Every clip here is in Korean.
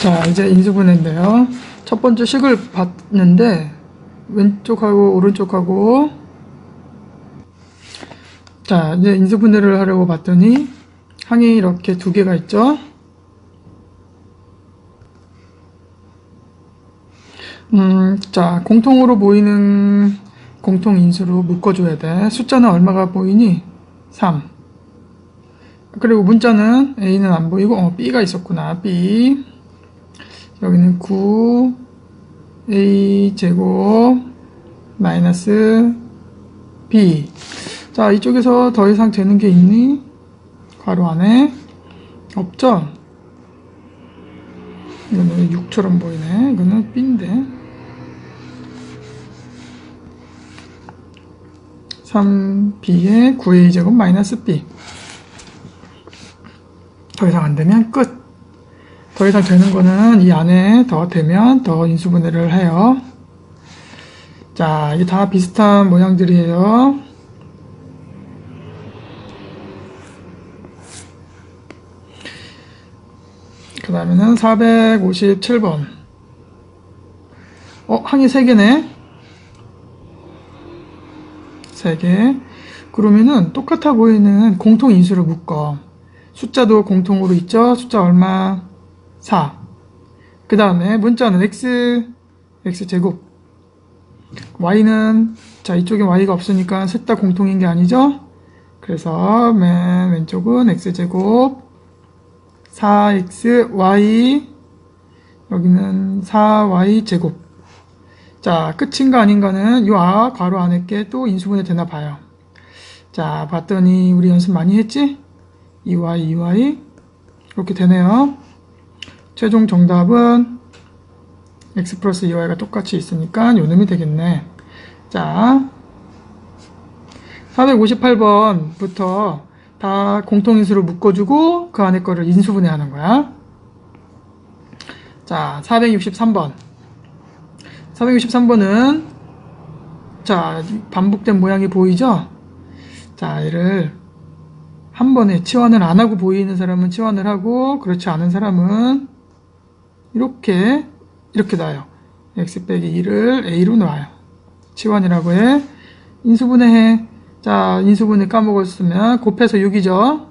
자, 이제 인수분해인데요. 첫 번째 식을 봤는데, 왼쪽하고 오른쪽하고, 자, 이제 인수분해를 하려고 봤더니, 항이 이렇게 두 개가 있죠? 음, 자, 공통으로 보이는 공통 인수로 묶어줘야 돼. 숫자는 얼마가 보이니? 3. 그리고 문자는 A는 안 보이고, 어, B가 있었구나. B. 여기는 9 a 제곱 마이너스 b. 자 이쪽에서 더 이상 되는 게 있니? 괄호 안에? 없죠? 이거는 6처럼 보이네. 이거는 b인데. 3b에 9a 제곱 마이너스 b. 더 이상 안 되면 끝 더 이상 되는 거는 이 안에 더 되면 더 인수분해를 해요. 자, 이게 다 비슷한 모양들이에요. 그 다음에는 457번. 어, 항이 3개네? 3개. 그러면은 똑같아 보이는 공통 인수를 묶어. 숫자도 공통으로 있죠? 숫자 얼마? 4. 그 다음에 문자는 x, x제곱. y는, 자, 이쪽에 y가 없으니까 셋 다 공통인 게 아니죠? 그래서 맨 왼쪽은 x제곱, 4xy, 여기는 4y제곱. 자, 끝인가 아닌가는 이 아, 괄호 안에 게 또 인수분해 되나 봐요. 자, 봤더니 우리 연습 많이 했지? 2y, 2y. 이렇게 되네요. 최종 정답은 x 플러스 2y가 똑같이 있으니까 요 놈이 되겠네. 자, 458번부터 다 공통인수로 묶어주고 그 안에 거를 인수분해하는 거야. 자, 463번. 463번은 자, 반복된 모양이 보이죠? 자, 얘를 한 번에 치환을 안 하고 보이는 사람은 치환을 하고 그렇지 않은 사람은 이렇게 이렇게 놔요. x 빼기 2를 a로 놔요. 치환이라고 해. 인수분해 해. 자, 인수분해 까먹었으면 곱해서 6이죠.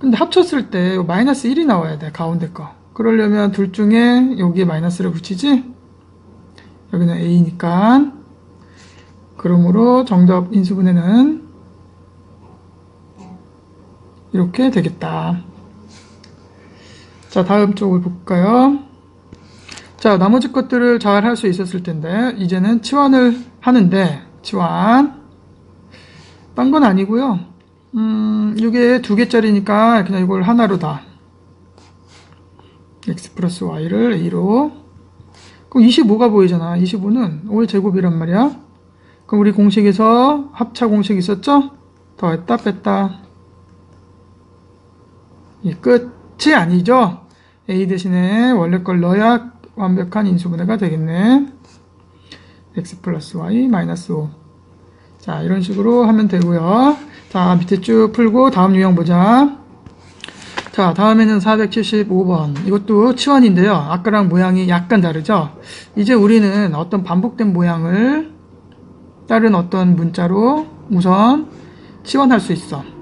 근데 합쳤을 때 마이너스 1이 나와야 돼. 가운데 거. 그러려면 둘 중에 여기에 마이너스를 붙이지? 여기는 a니까. 그러므로 정답 인수분해는 이렇게 되겠다. 자, 다음 쪽을 볼까요? 자, 나머지 것들을 잘 할 수 있었을 텐데, 이제는 치환을 하는데, 치환. 딴 건 아니고요. 음, 이게 두 개짜리니까 그냥 이걸 하나로 다. x 플러스 y를 a로. 그럼 25가 보이잖아. 25는 5의 제곱이란 말이야. 그럼 우리 공식에서 합차 공식 있었죠? 더했다, 뺐다. 이끝 이 아니죠? A 대신에 원래 걸 넣어야 완벽한 인수분해가 되겠네. x 플러스 y 마이너스 5. 자, 이런 식으로 하면 되고요. 자, 밑에 쭉 풀고 다음 유형 보자. 자, 다음에는 475번. 이것도 치환인데요. 아까랑 모양이 약간 다르죠? 이제 우리는 어떤 반복된 모양을 다른 어떤 문자로 우선 치환할 수 있어.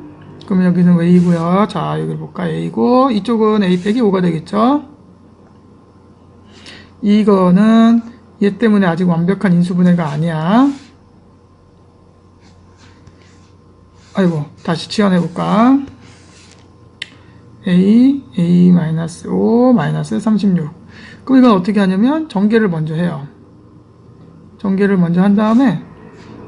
그러면 여기는 A고요. 자, 여기 볼까? A고 이쪽은 A 빼기 5가 되겠죠? 이거는 얘 때문에 아직 완벽한 인수분해가 아니야. 아이고, 다시 치환해 볼까? A, A 마이너스 5, 마이너스 36. 그럼 이건 어떻게 하냐면 전개를 먼저 해요. 전개를 먼저 한 다음에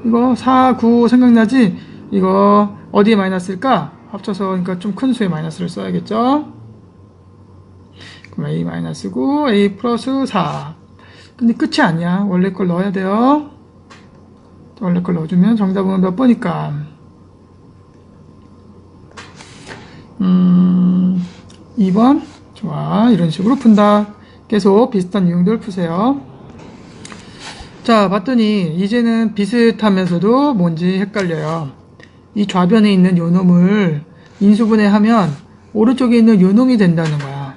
이거 4, 9 생각나지? 이거 어디에 마이너스일까? 합쳐서 그러니까 좀 큰 수의 마이너스를 써야겠죠? 그럼 A 마이너스 9, A 플러스 4. 근데 끝이 아니야. 원래 걸 넣어야 돼요. 원래 걸 넣어주면 정답은 몇 번일까? 음, 2번. 좋아. 이런 식으로 푼다. 계속 비슷한 유형들 푸세요. 자, 봤더니 이제는 비슷하면서도 뭔지 헷갈려요. 이 좌변에 있는 요놈을 인수분해 하면 오른쪽에 있는 요놈이 된다는 거야.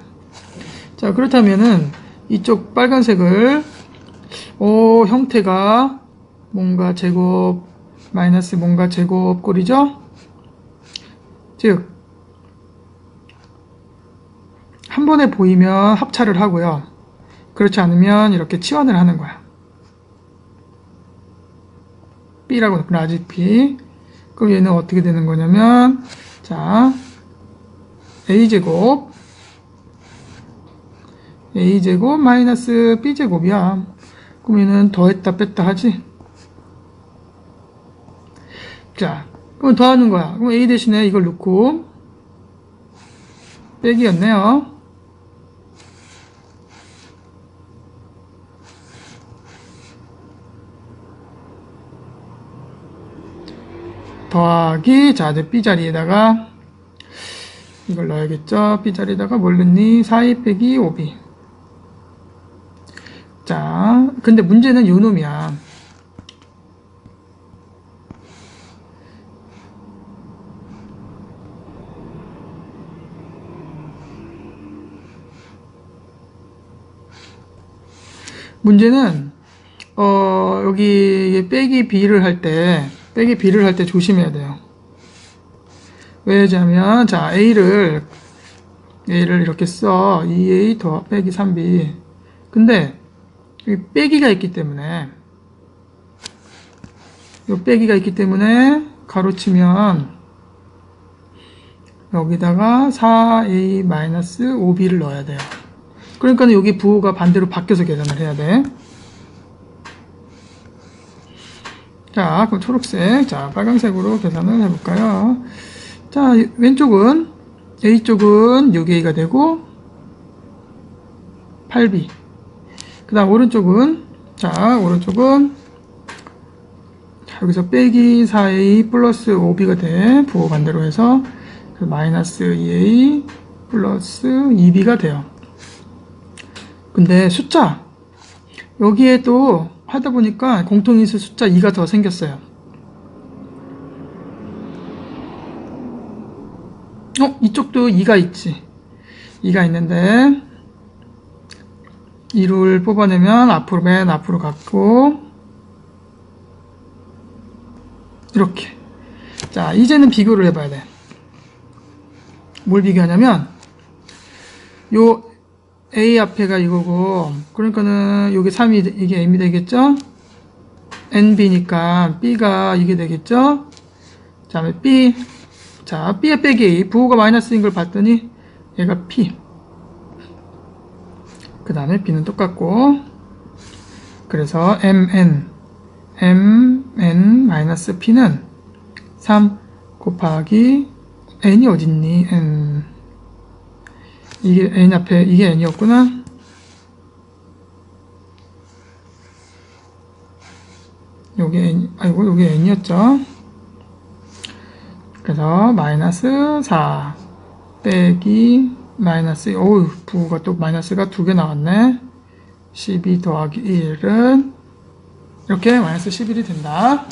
자, 그렇다면은 이쪽 빨간색을 오, 형태가 뭔가 제곱 마이너스 뭔가 제곱 꼴이죠? 즉, 한 번에 보이면 합차를 하고요. 그렇지 않으면 이렇게 치환을 하는 거야. B라고 라지 P. 그럼 얘는 어떻게 되는 거냐면, 자, A제곱, A제곱 마이너스 B제곱이야. 그럼 얘는 더했다 뺐다 하지? 자, 그럼 더하는 거야. 그럼 A 대신에 이걸 넣고, 빼기였네요. 더하기 자 이제 B자리에다가 이걸 넣어야겠죠? B자리에다가 뭘 넣니? 4이 빼기 5B 자 근데 문제는 요 놈이야. 문제는 어 여기 빼기 B를 할때 빼기 B를 할 때 조심해야 돼요. 왜냐면 자 A를 A를 이렇게 써 2A 더 빼기 3B 근데 여기 빼기가 있기 때문에 요 빼기가 있기 때문에 가로치면 여기다가 4A 마이너스 5B를 넣어야 돼요. 그러니까 여기 부호가 반대로 바뀌어서 계산을 해야 돼. 자, 그럼 초록색. 자, 빨간색으로 계산을 해볼까요? 자, 왼쪽은, A쪽은 6A가 되고, 8B. 그 다음 오른쪽은, 자, 오른쪽은, 자, 여기서 빼기 4A 플러스 5B가 돼. 부호 반대로 해서, 그 마이너스 2A 플러스 2B가 돼요. 근데 숫자, 여기에 또 하다 보니까 공통인수 숫자 2가 더 생겼어요. 어, 이쪽도 2가 있지. 2가 있는데 2를 뽑아내면 앞으로 맨 앞으로 갔고 이렇게. 자, 이제는 비교를 해봐야 돼. 뭘 비교하냐면 요 A 앞에가 이거고 그러니까는 여기 3이 이게 M이 되겠죠? NB니까 B가 이게 되겠죠? 자, B 자, B에 빼기 부호가 마이너스인 걸 봤더니 얘가 P 그 다음에 B는 똑같고 그래서 MN MN 마이너스 P는 3 곱하기 N이 어딨니? N 이게 n 앞에 이게 n이었구나. 요게 n 아이고 요게 n이었죠. 그래서 마이너스 4 빼기 마이너스 어우 부가 또 마이너스가 두 개 나왔네. 12 더하기 1은 이렇게 마이너스 11이 된다.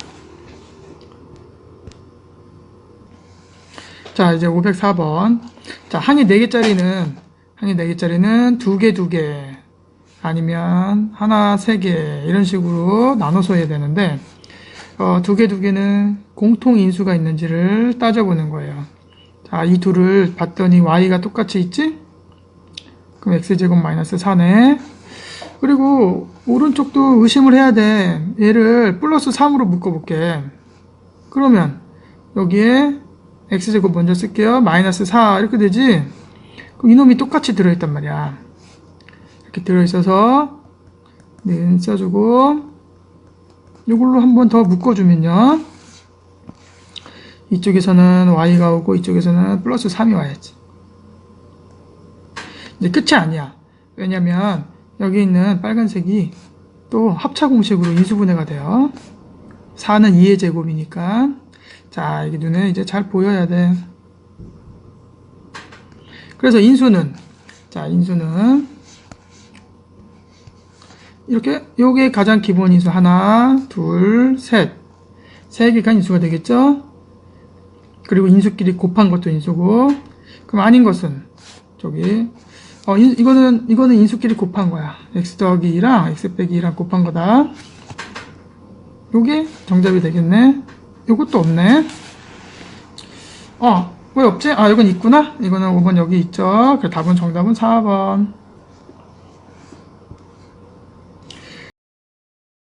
자, 이제 504번. 자, 항이 4개짜리는, 항이 4개짜리는 2개, 2개, 아니면 하나, 3개, 이런 식으로 나눠서 해야 되는데, 어, 2개, 2개는 공통 인수가 있는지를 따져보는 거예요. 자, 이 둘을 봤더니 y가 똑같이 있지? 그럼 x제곱 마이너스 4네. 그리고 오른쪽도 의심을 해야 돼. 얘를 플러스 3으로 묶어볼게. 그러면 여기에 x제곱 먼저 쓸게요. 마이너스 4 이렇게 되지? 이놈이 똑같이 들어있단 말이야. 이렇게 들어있어서 는 써주고 이걸로 한 번 더 묶어주면요. 이쪽에서는 y가 오고 이쪽에서는 플러스 3이 와야지. 이제 끝이 아니야. 왜냐면 여기 있는 빨간색이 또 합차 공식으로 인수분해가 돼요. 4는 2의 제곱이니까 자, 이게 눈에 이제 잘 보여야 돼. 그래서 인수는, 자, 인수는, 이렇게, 요게 가장 기본 인수 하나, 둘, 셋. 세 개가 인수가 되겠죠? 그리고 인수끼리 곱한 것도 인수고, 그럼 아닌 것은, 저기, 어, 이, 이거는, 이거는 인수끼리 곱한 거야. x 더하기 2랑 x 빼기 2랑 곱한 거다. 요게 정답이 되겠네. 요것도 없네. 어, 왜 없지? 아, 이건 있구나? 이거는 5번 여기 있죠. 그 답은 정답은 4번.